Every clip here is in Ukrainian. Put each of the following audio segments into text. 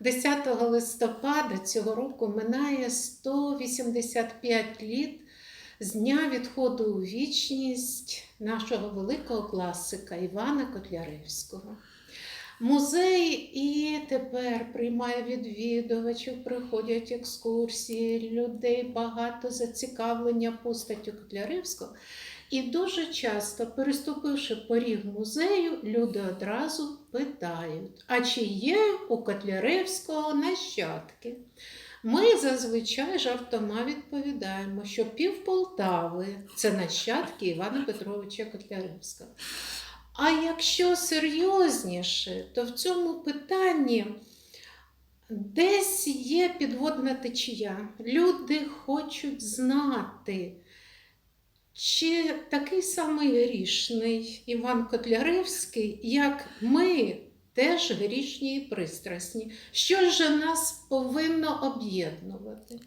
10 листопада цього року минає 185 літ з дня відходу у вічність нашого великого класика Івана Котляревського. Музей і тепер приймає відвідувачів, приходять екскурсії, людей багато зацікавлення постаттю Котляревського. І дуже часто, переступивши поріг музею, люди одразу питають: а чи є у Котляревського нащадки? Ми зазвичай жартома відповідаємо, що пів Полтави це нащадки Івана Петровича Котляревського. А якщо серйозніше, то в цьому питанні десь є підводна течія. Люди хочуть знати, чи такий самий грішний Іван Котляревський, як ми, теж грішні і пристрасні. Що ж нас повинно об'єднувати?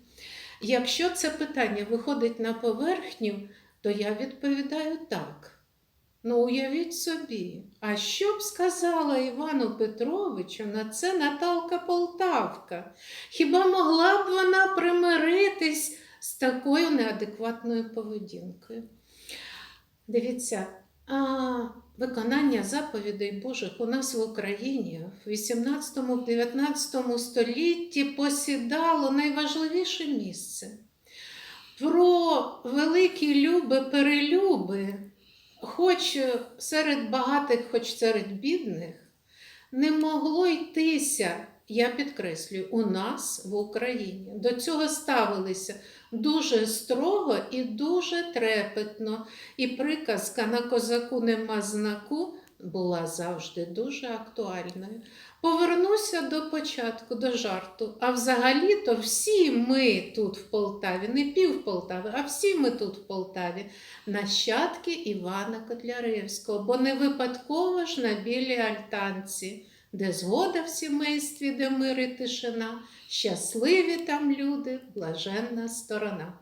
Якщо це питання виходить на поверхню, то я відповідаю так. Ну, уявіть собі, а що б сказала Івану Петровичу на це Наталка Полтавка? Хіба могла б вона примиритись з такою неадекватною поведінкою? Дивіться, а виконання заповідей Божих у нас в Україні в 18-19 столітті посідало найважливіше місце. Про великі люби-перелюби хоч серед багатих, хоч серед бідних, не могло йтися, я підкреслюю, у нас в Україні. До цього ставилися дуже строго і дуже трепетно. І приказка на козаку нема знаку була завжди дуже актуальною. Повернуся до початку, до жарту. А взагалі-то всі ми тут в Полтаві, не пів Полтави, а всі ми тут в Полтаві, нащадки Івана Котляревського, бо не випадково ж на білій альтанці, де згода в сімействі, де мир і тишина, щасливі там люди, блаженна сторона.